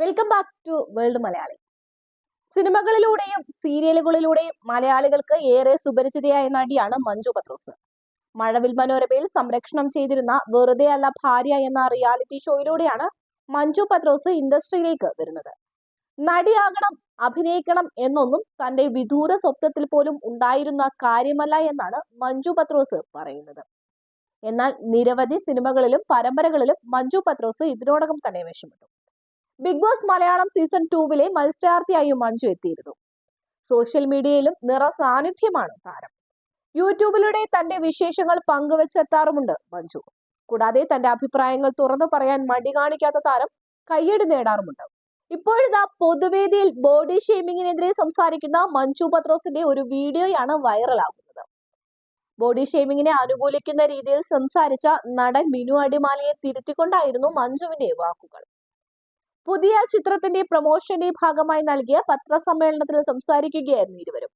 Welcome back to world Malayali. സിനിമകളിലൂടെയും സീരിയലുകളിലൂടെയും മലയാളികൾക്ക് ഏറെ സുപരിചിതയായ നടിയാണ് മഞ്ജു പത്രോസ്. മഴവിൽ മനോരമയിൽ സംരക്ഷണം ചെയ്തിരുന്ന വെറുതെ അല്ല ഭാര്യ എന്ന റിയാലിറ്റി ഷോയിലൂടെയാണ് മഞ്ജു പത്രോസ് ഇൻഡസ്ട്രിയിലേക്ക് വരുന്നത്. നടിയാകണം അഭിനയിക്കണം എന്നൊന്നും തന്റെ വിദൂര സ്വപ്നത്തിൽ പോലും ഉണ്ടായിരുന്ന കാര്യമല്ല എന്നാണ് മഞ്ജു പത്രോസ് പറയുന്നത്. എന്നാൽ നിരവധി സിനിമകളിലും പരമ്പരകളിലും മഞ്ജു പത്രോസ് ഇതിനോടകം തന്നെ വേഷമിട്ടു. ബിഗ് ബോസ് മലയാളം സീസൺ ടൂവിലെ മത്സരാർത്ഥിയായും മഞ്ജു എത്തിയിരുന്നു. സോഷ്യൽ മീഡിയയിലും നിറ സാന്നിധ്യമാണ് താരം. യൂട്യൂബിലൂടെ തന്റെ വിശേഷങ്ങൾ പങ്കുവെച്ചെത്താറുമുണ്ട് മഞ്ജു. കൂടാതെ തന്റെ അഭിപ്രായങ്ങൾ തുറന്നു പറയാൻ മടി കാണിക്കാത്ത താരം കയ്യടി നേടാറുമുണ്ട്. ഇപ്പോഴിതാ പൊതുവേദിയിൽ ബോഡി ഷെയ്മിങ്ങിനെതിരെ സംസാരിക്കുന്ന മഞ്ജു പത്രോസിന്റെ ഒരു വീഡിയോയാണ് വൈറലാകുന്നത്. ബോഡി ഷെയ്മിങ്ങിനെ അനുകൂലിക്കുന്ന രീതിയിൽ സംസാരിച്ച നടൻ മിനു അടിമാലിയെ തിരുത്തിക്കൊണ്ടായിരുന്നു മഞ്ജുവിന്റെ വാക്കുകൾ. പുതിയ ചിത്രത്തിന്റെ പ്രൊമോഷന്റെ ഭാഗമായി നൽകിയ പത്രസമ്മേളനത്തിൽ സംസാരിക്കുകയായിരുന്നു ഇരുവരും.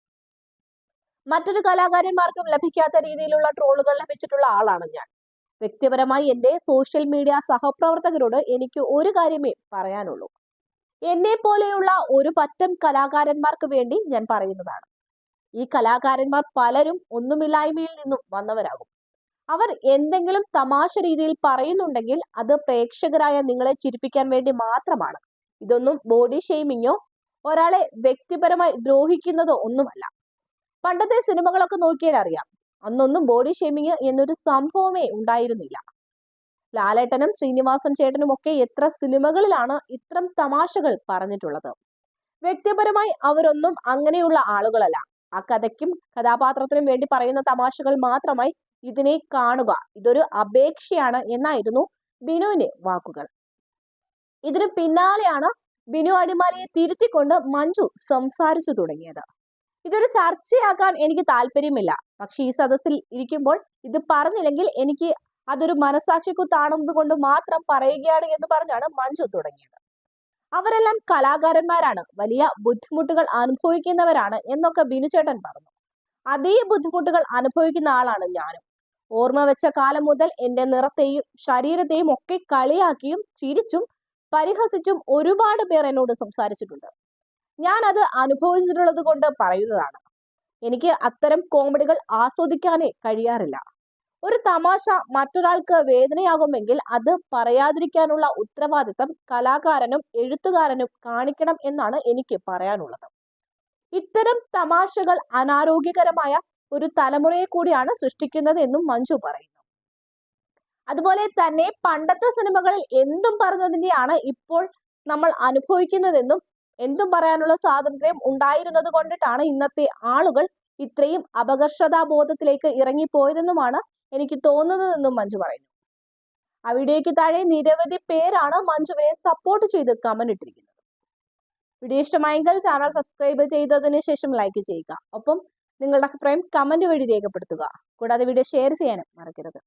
മറ്റൊരു കലാകാരന്മാർക്കും ലഭിക്കാത്ത രീതിയിലുള്ള ട്രോളുകൾ ലഭിച്ചിട്ടുള്ള ആളാണ് ഞാൻ. വ്യക്തിപരമായി എന്റെ സോഷ്യൽ മീഡിയ സഹപ്രവർത്തകരോട് എനിക്ക് ഒരു കാര്യമേ പറയാനുള്ളൂ. എന്നെ പോലെയുള്ള ഒരു പറ്റം കലാകാരന്മാർക്ക് വേണ്ടി ഞാൻ പറയുന്നതാണ്. ഈ കലാകാരന്മാർ പലരും ഒന്നുമില്ലായ്മയിൽ നിന്നും വന്നവരാകും. അവർ എന്തെങ്കിലും തമാശ രീതിയിൽ പറയുന്നുണ്ടെങ്കിൽ അത് പ്രേക്ഷകരായ നിങ്ങളെ ചിരിപ്പിക്കാൻ വേണ്ടി മാത്രമാണ്. ഇതൊന്നും ബോഡി ഷെയ്മിങ്ങോ ഒരാളെ വ്യക്തിപരമായി ദ്രോഹിക്കുന്നതോ ഒന്നുമല്ല. പണ്ടത്തെ സിനിമകളൊക്കെ നോക്കിയാൽ അറിയാം. അന്നൊന്നും ബോഡി ഷെയ്മിങ് എന്നൊരു സംഭവമേ ഉണ്ടായിരുന്നില്ല. ലാലേട്ടനും ശ്രീനിവാസൻ ചേട്ടനും ഒക്കെ എത്ര സിനിമകളിലാണ് ഇത്തരം തമാശകൾ പറഞ്ഞിട്ടുള്ളത്. വ്യക്തിപരമായി അവരൊന്നും അങ്ങനെയുള്ള ആളുകളല്ല. ആ കഥയ്ക്കും കഥാപാത്രത്തിനും വേണ്ടി പറയുന്ന തമാശകൾ മാത്രമായി ഇതിനെ കാണുക. ഇതൊരു അപേക്ഷയാണ് എന്നായിരുന്നു ബിനുവിന്റെ വാക്കുകൾ. ഇതിനു പിന്നാലെയാണ് ബിനു അടിമാലിയെ തിരുത്തിക്കൊണ്ട് മഞ്ജു സംസാരിച്ചു തുടങ്ങിയത്. ഇതൊരു ചർച്ചയാക്കാൻ എനിക്ക് താല്പര്യമില്ല. പക്ഷെ ഈ സദസ്സിൽ ഇരിക്കുമ്പോൾ ഇത് പറഞ്ഞില്ലെങ്കിൽ എനിക്ക് അതൊരു മനസാക്ഷിക്കുത്താണെന്നത് കൊണ്ട് മാത്രം പറയുകയാണ് എന്ന് പറഞ്ഞാണ് മഞ്ജു തുടങ്ങിയത്. അവരെല്ലാം കലാകാരന്മാരാണ്. വലിയ ബുദ്ധിമുട്ടുകൾ അനുഭവിക്കുന്നവരാണ് എന്നൊക്കെ ബിനുചേട്ടൻ പറഞ്ഞു. അതേ ബുദ്ധിമുട്ടുകൾ അനുഭവിക്കുന്ന ആളാണ് ഞാനും. ഓർമ്മ വെച്ച കാലം മുതൽ എന്റെ നിറത്തെയും ശരീരത്തെയും ഒക്കെ കളിയാക്കിയും ചിരിച്ചും പരിഹസിച്ചും ഒരുപാട് പേർ എന്നോട് സംസാരിച്ചിട്ടുണ്ട്. ഞാൻ അത് അനുഭവിച്ചിട്ടുള്ളത് കൊണ്ട് പറയുന്നതാണ്. എനിക്ക് അത്തരം കോമഡികൾ ആസ്വദിക്കാനേ കഴിയാറില്ല. ഒരു തമാശ മറ്റൊരാൾക്ക് വേദനയാകുമെങ്കിൽ അത് പറയാതിരിക്കാനുള്ള ഉത്തരവാദിത്തം കലാകാരനും എഴുത്തുകാരനും കാണിക്കണം എന്നാണ് എനിക്ക് പറയാനുള്ളത്. ഇത്തരം തമാശകൾ അനാരോഗ്യകരമായ ഒരു തലമുറയെ കൂടിയാണ് സൃഷ്ടിക്കുന്നത് എന്നും മഞ്ജു പറയുന്നു. അതുപോലെ തന്നെ പണ്ടത്തെ സിനിമകളിൽ എന്തും പറഞ്ഞതിനെയാണ് ഇപ്പോൾ നമ്മൾ അനുഭവിക്കുന്നതെന്നും എന്തും പറയാനുള്ള സ്വാതന്ത്ര്യം ഉണ്ടായിരുന്നത് കൊണ്ടിട്ടാണ് ഇന്നത്തെ ആളുകൾ ഇത്രയും അപകർഷതാബോധത്തിലേക്ക് ഇറങ്ങിപ്പോയതെന്നുമാണ് എനിക്ക് തോന്നുന്നതെന്നും മഞ്ജു പറയുന്നു. ആ വീഡിയോയ്ക്ക് താഴെ നിരവധി പേരാണ് മഞ്ജുവിനെ സപ്പോർട്ട് ചെയ്ത് കമന്റ് ഇട്ടിരിക്കുന്നത്. വീഡിയോ ഇഷ്ടമായെങ്കിൽ ചാനൽ സബ്സ്ക്രൈബ് ചെയ്തതിന് ശേഷം ലൈക്ക് ചെയ്യുക. ഒപ്പം നിങ്ങളുടെ അഭിപ്രായം കമന്റ് വഴി രേഖപ്പെടുത്തുക. കൂടാതെ വീഡിയോ ഷെയർ ചെയ്യാനും മറക്കരുത്.